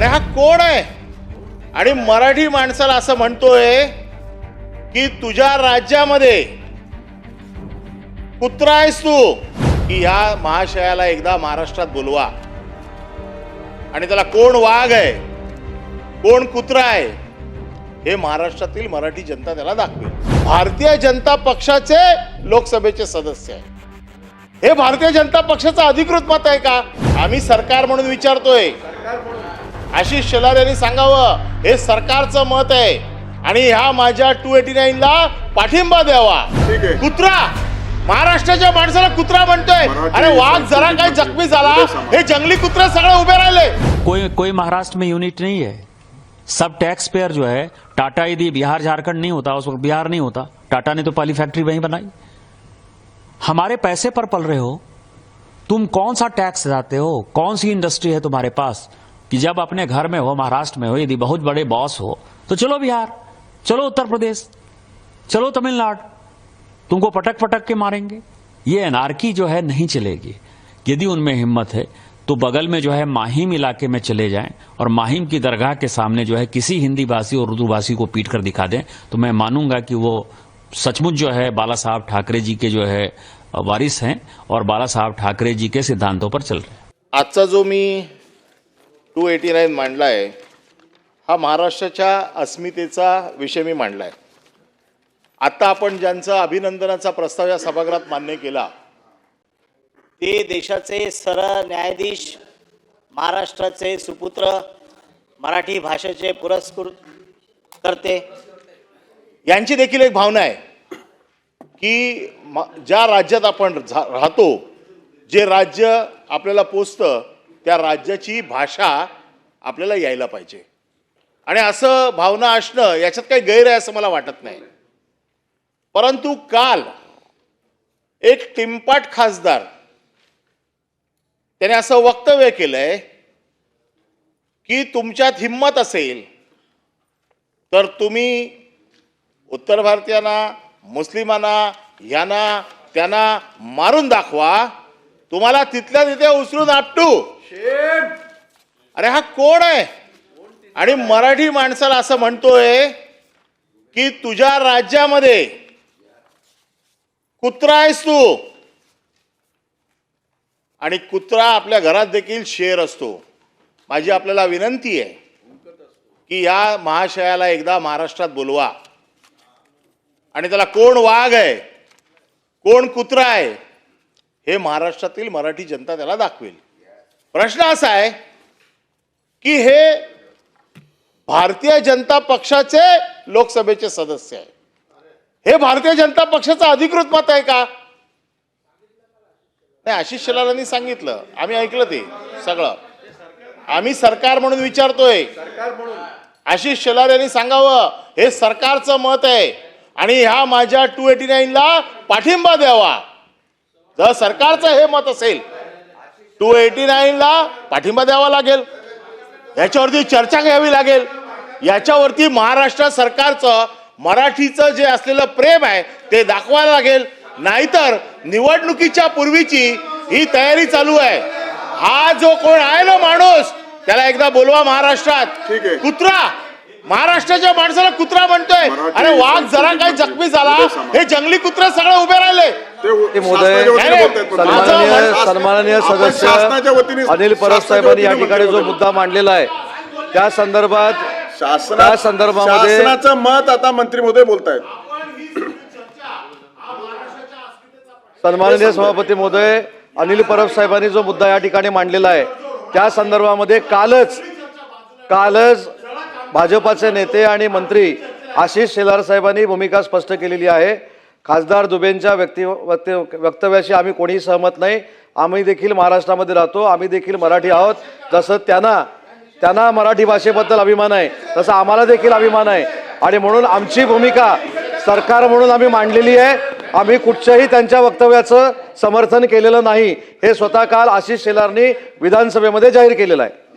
अरे हा कोण आहे? आणि मराठी माणसाला असं म्हणतोय की तुझ्या राज्यामध्ये कुत्रा आहेस तू की या महाशयाला एकदा महाराष्ट्रात बोलवा. आणि त्याला कोण वाघ आहे? कोण कुत्रा आहे? हे महाराष्ट्रातील मराठी जनता त्याला दाखवेल. भारतीय जनता पक्षाचे लोकसभेचे सदस्य आहे हे भारतीय जनता पक्षाचं अधिकृत मत आहे का? आम्ही सरकार म्हणून विचारतोय. आशिष शेलार यांनी सांगावं हे सरकारचं मत आहे. आणि ह्या माझ्या टू एटी ला पाठिंबा द्यावा. ठीक आहे. कुत्रा! महाराष्ट्राच्या माणसाला कुत्रा म्हणतोय अरे वाघ जरा काय जखमी झाला. हे जंगली कुत्रे सगळे उभे राहिले. कोई कोई महाराष्ट्र में यूनिट नहीं है. सब टैक्स पेयर जो है टाटा यदि बिहार झारखंड नहीं होता उस वक्त बिहार नहीं होता टाटा ने तो पहली फैक्ट्री वहीं बनाई। हमारे पैसे पर पल रहे हो। तुम कौन सा टैक्स देते हो? कौन सी इंडस्ट्री है तुम्हारे पास? कि जब अपने घर में हो, महाराष्ट्र में हो, यदि बहुत बड़े बॉस हो तो चलो बिहार, चलो उत्तर प्रदेश, चलो तमिलनाडु, तुमको पटक पटक के मारेंगे। ये एनार्की जो है नहीं चलेगी। यदि उनमें हिम्मत है तो बगल में जो है माहिम इलाके में चले जाएँ और माहिम की दरगाह के सामने जो है किसी हिंदी भाषी और उर्दू भाषी को पीट कर दिखा दें तो मैं मानूँगा कि वो सचमुच जो है बाला साहब ठाकरे जी के जो है वारिस हैं और बाला साहब ठाकरे जी के सिद्धांतों पर चल रहे हैं। आजचा जो मी टू एटी नाईन मांडला आहे हा महाराष्ट्राच्या अस्मितेचा विषय मी मांडला आहे आत्ता आपण ज्यांचा अभिनंदनाचा प्रस्ताव या सभागृहात मान्य केला ते देशाचे सरळ न्यायाधीश महाराष्ट्राचे सुपुत्र मराठी भाषेचे पुरस्कृत करते यांची देखील एक भावना आहे की ज्या राज्यात आपण झा- राहतो जे राज्य आपल्याला पोचतं त्या राज्याची भाषा आपल्याला यायला पाहिजे. आणि असं भावना असणं याच्यात काही गैर आहे असं मला वाटत नाही. परंतु काल एक टिमपाट खासदार त्याने असं वक्तव्य केलंय की तुमच्यात हिंमत असेल तर तुम्ही उत्तर भारतीयांना मुस्लिमांना यांना त्यांना मारून दाखवा. तुम्हाला तिथल्या तिथे उचलून आपटू. अरे हा कोण आहे? आणि मराठी माणसाला असं म्हणतोय की तुझ्या राज्यामध्ये कुत्रा आहेस तू. आणि कुत्रा आपल्या घरात देखील शेर असतो. माझी आपल्याला विनंती आहे की या महाशयाला एकदा महाराष्ट्रात बोलवा. आणि त्याला कोण वाघ आहे? कोण कुत्रा आहे? हे महाराष्ट्रातील मराठी जनता त्याला दाखवेल. प्रश्न असा आहे की हे भारतीय जनता पक्षाचे लोकसभेचे सदस्य आहे. हे भारतीय जनता पक्षाचं अधिकृत मत आहे का? नाही आशिष शेलारांनी सांगितलं. आम्ही ऐकलं ते सगळं. आम्ही सरकार म्हणून विचारतोय. आशिष शेलार यांनी सांगावं हे सरकारचं मत आहे आणि ह्या माझ्या टू एटी ला पाठिंबा द्यावा. जर सरकारचं हे मत असेल टू एटी ला पाठिंबा द्यावा लागेल. याच्यावरती चर्चा घ्यावी लागेल. याच्यावरती महाराष्ट्र सरकारचं मराठीचं जे असलेलं प्रेम आहे ते दाखवायला लागेल. नाहीतर निवडणुकीच्या पूर्वीची ही तयारी चालू आहे. हा जो कोण आहे ना माणूस त्याला एकदा बोलवा महाराष्ट्रात. कुत्रा! महाराष्ट्राच्या माणसाला कुत्रा म्हणतोय. अरे वाघ जरा काय जखमी झाला. हे जंगली कुत्रे सगळे उभे राहिले. ते. सन्माननीय सन्माननीय सदस्य अनिल परब साहेबांनी या ठिकाणी जो. मुद्दा मांडलेला आहे त्या संदर्भात शासना त्या संदर्भामध्ये- शासनाचं मत आता मंत्री महोदय बोलतायत सन्माननीय सभापती महोदय अनिल परब साहेबांनी जो मुद्दा या ठिकाणी मांडलेला आहे त्या संदर्भामध्ये कालच कालच भाजपाचे नेते आणि मंत्री आशिष शेलार साहेबांनी भूमिका स्पष्ट केलेली आहे खासदार दुबेंच्या व्यक्ती वक्ते- वक्तव्याशी आम्ही कोणीही सहमत नाही. आम्ही देखील महाराष्ट्रामध्ये राहतो. आम्ही देखील मराठी आहोत. जसं त्यांना त्यांना मराठी भाषेबद्दल अभिमान आहे तसं आम्हाला देखील अभिमान आहे. आणि म्हणून आमची भूमिका सरकार म्हणून आम्ही मांडलेली आहे. आम्ही कुठच्याही त्यांच्या वक्तव्याचं समर्थन केलेलं नाही. हे स्वतः काल आशिष शेलारनी विधानसभेमध्ये जाहीर केलेलं आहे.